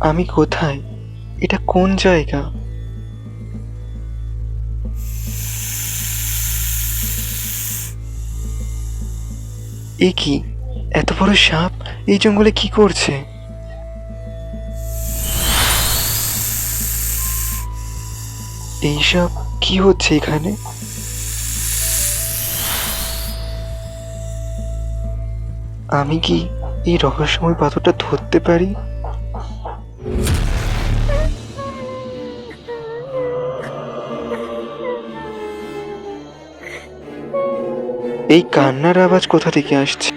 আমি কোথায়? এটা কোন জায়গা? এ কি? এত বড় সাপ? এই জঙ্গলে কি করছে? এইসব কি হচ্ছে এখানে? আমি কি এই রহস্যময় পাথরটা ধরতে পারি? এই কান্নার আওয়াজ কোথা থেকে আসছে?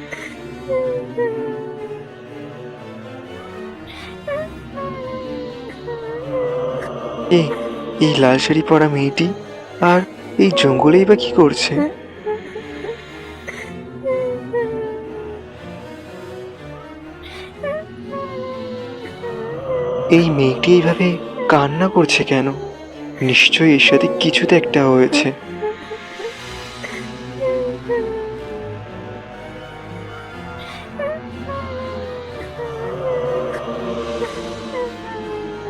এই এই লাল শাড়ি পরা মেয়েটি? আর এই জঙ্গলেই বা কি করছে? এই মেয়েটি এইভাবে কান্না করছে কেন? নিশ্চয়ই এর সাথে কিছুতে একটা হয়েছে।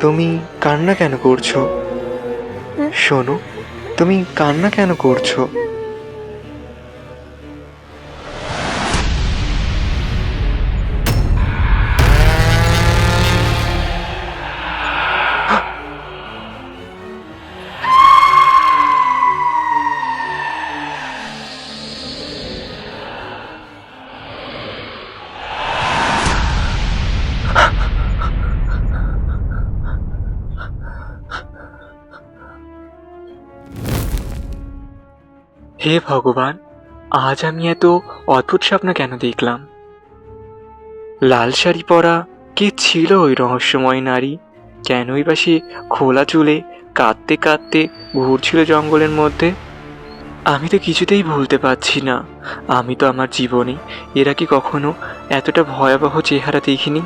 তুমি কান্না কেন করছ? শোনো তুমি কান্না কেন করছ? হে ভগবান, আজ আমি এত অদ্ভুত স্বপ্ন কেন দেখলাম? লাল শাড়ি পরা কে ছিল ওই রহস্যময় নারী? কেনই বা সে খোলা চুলে কাঁদতে কাঁদতে ঘুরছিল জঙ্গলের মধ্যে? আমি তো কিছুতেই ভুলতে পারছি না। আমি তো আমার জীবনে এরা কি কখনো এতটা ভয়াবহ চেহারা দেখিনি?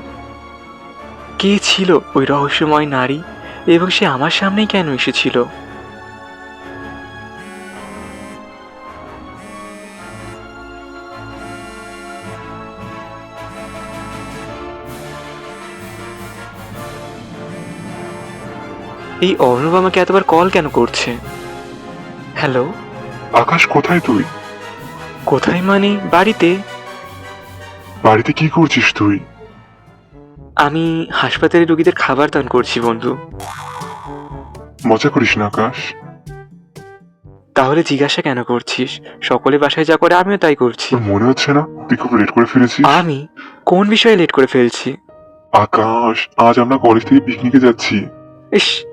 কে ছিল ওই রহস্যময় নারী এবং সে আমার সামনেই কেন এসেছিল? এই অর্ণব আমাকে এতবার কল কেন করছে? হ্যালো আকাশ কোথায় তুই? কোথায় মানে? বাড়িতে? বাড়িতে কি করছিস তুই? আমি হাসপাতালে রোগীদের খাবার দান করছি বন্ধু। মজা করিস না আকাশ? তাহলে জিজ্ঞাসা কেন করছিস? সকলে বাসায় যা করে আমিও তাই করছি। তোর মনে হচ্ছে না? তুই খুব লেট করে ফিরেছিস আমি? কোন বিষয়ে লেট করে ফেলছি? আকাশ আজ আমরা কলেজ থেকে পিকনিকে যাচ্ছি। ইস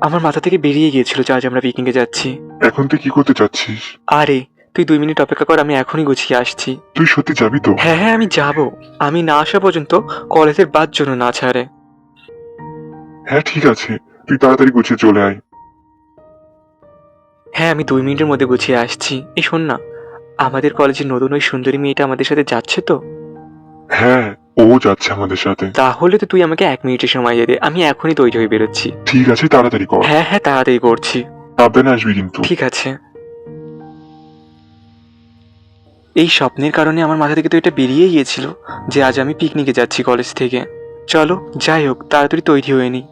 আমার মাথা থেকে বেরিয়ে গিয়েছিল যে আজ আমরা পিকনিকে যাচ্ছি। এখন তুই কি করতে চাচ্ছিস? আরে তুই দুই মিনিট অপেক্ষা কর আমি এখনই গুছিয়ে আসছি। তুই সত্যি যাবি তো? হ্যাঁ হ্যাঁ আমি যাব। আমি না আসা পর্যন্ত কলেজের বাদ জন্য না ছাড়ে। হ্যাঁ ঠিক আছে। তুই তাড়াতাড়ি গুছিয়ে চলে আয়। হ্যাঁ আমি দুই মিনিটের মধ্যে গুছিয়ে আসছি। এই শোন না আমাদের কলেজের নতুন ওই সুন্দরী মেয়েটা আমাদের সাথে যাচ্ছে তো? হ্যাঁ ও যাচ্ছে আমাদের সাথে। তাহলে তো তুই আমাকে এক মিনিটের সময় দিয়ে দে আমি এখনই তৈরি হয়ে বেরোচ্ছি। ঠিক আছে তাড়াতাড়ি কর। হ্যাঁ হ্যাঁ তাড়াতাড়ি করছি। সাবধানে আসবি কিন্তু। ঠিক আছে। এই স্বপ্নের কারণে আমার মাথা থেকে তো এটা বেরিয়ে গিয়েছিল যে আজ আমি পিকনিকে যাচ্ছি কলেজ থেকে। চলো যাই হোক তাড়াতাড়ি তৈরি হয়ে নিই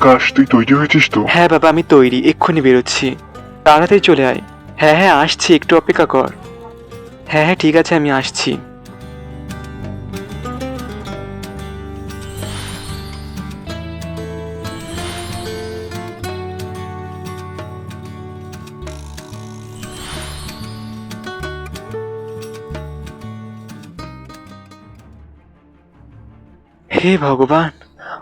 আকাশ, তুই তৈরি হয়েছিস তো? হ্যাঁ বাবা, আমি তৈরি, এক্ষুনি বেরোচ্ছি। তাড়াতাড়ি চলে আয়। হ্যাঁ হ্যাঁ আসছি, একটু অপেক্ষা কর। হ্যাঁ হ্যাঁ ঠিক আছে, আমি আসছি। হে ভগবান!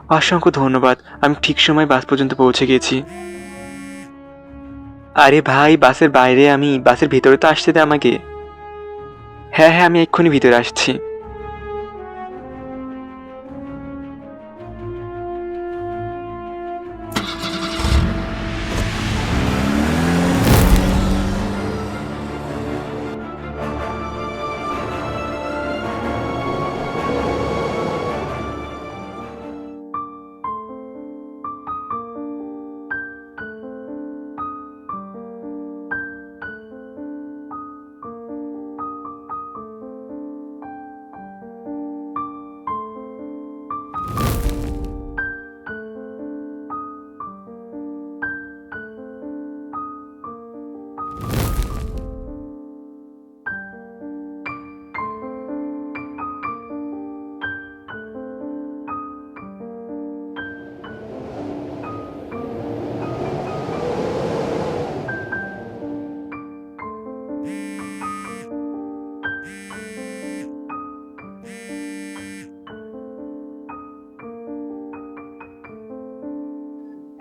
অসংখ্য ধন্যবাদ। আমি ঠিক সময় বাস পর্যন্ত পৌঁছে গেছি। আরে ভাই, বাসের বাইরে আমি, বাসের ভিতরে তো আসতে দে আমাকে। হ্যাঁ হ্যাঁ আমি এক্ষুনি ভিতরে আসছি।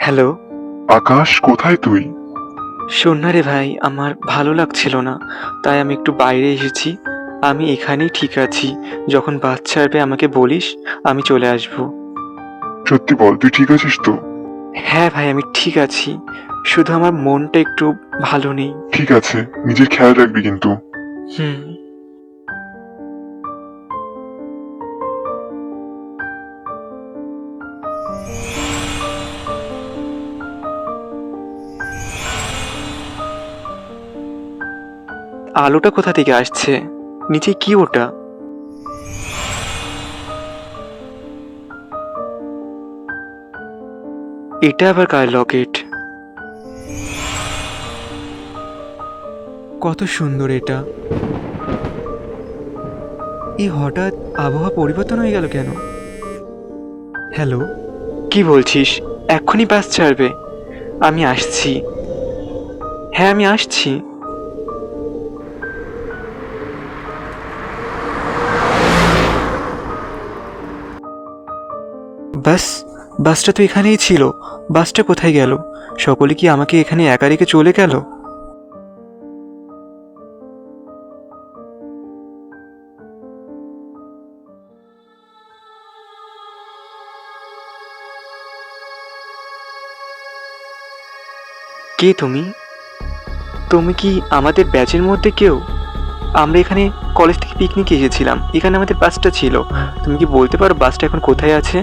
হ্যালো। আকাশ কোথায় তুই? শোন না রে ভাই আমার ভালো লাগছিল না তাই আমি একটু বাইরে এসেছি। আমি এখানেই ঠিক আছি যখন বাস ছাড়বে আমাকে বলিস আমি চলে আসব। সত্যি বল তুই ঠিক আছিস তো? হ্যাঁ ভাই আমি ঠিক আছি শুধু আমার মনটা একটু ভালো নেই। ঠিক আছে নিজের খেয়াল রাখবি কিন্তু। হুম। আলোটা কোথা থেকে আসছে? নিচে কি ওটা? এটা আবার কার লকেট? কত সুন্দর এটা। এই হঠাৎ আবহাওয়া পরিবর্তন হয়ে গেল কেন? হ্যালো? কি বলছিস? এক্ষুনি বাস ছাড়বে। আমি আসছি। হ্যাঁ আমি আসছি। বাস, বাসটা তো এখানেই ছিল। বাসটা কোথায় গেল? সকলে কি আমাকে এখানে একা রেখে চলে গেল? কে তুমি? তুমি কি আমাদের ব্যাচের মধ্যে কেউ? আমরা এখানে কলেজ থেকে পিকনিকে এসেছিলাম। এখানে আমাদের বাসটা ছিল। তুমি কি বলতে পারো বাসটা এখন কোথায় আছে?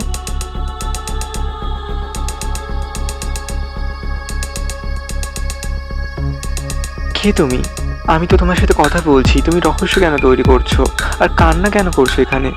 কে তুমি? আমি তো তোমার সাথে কথা বলছি, তুমি রহস্য কেন তৈরি করছ? আর কান্না কেন করছ এখানে?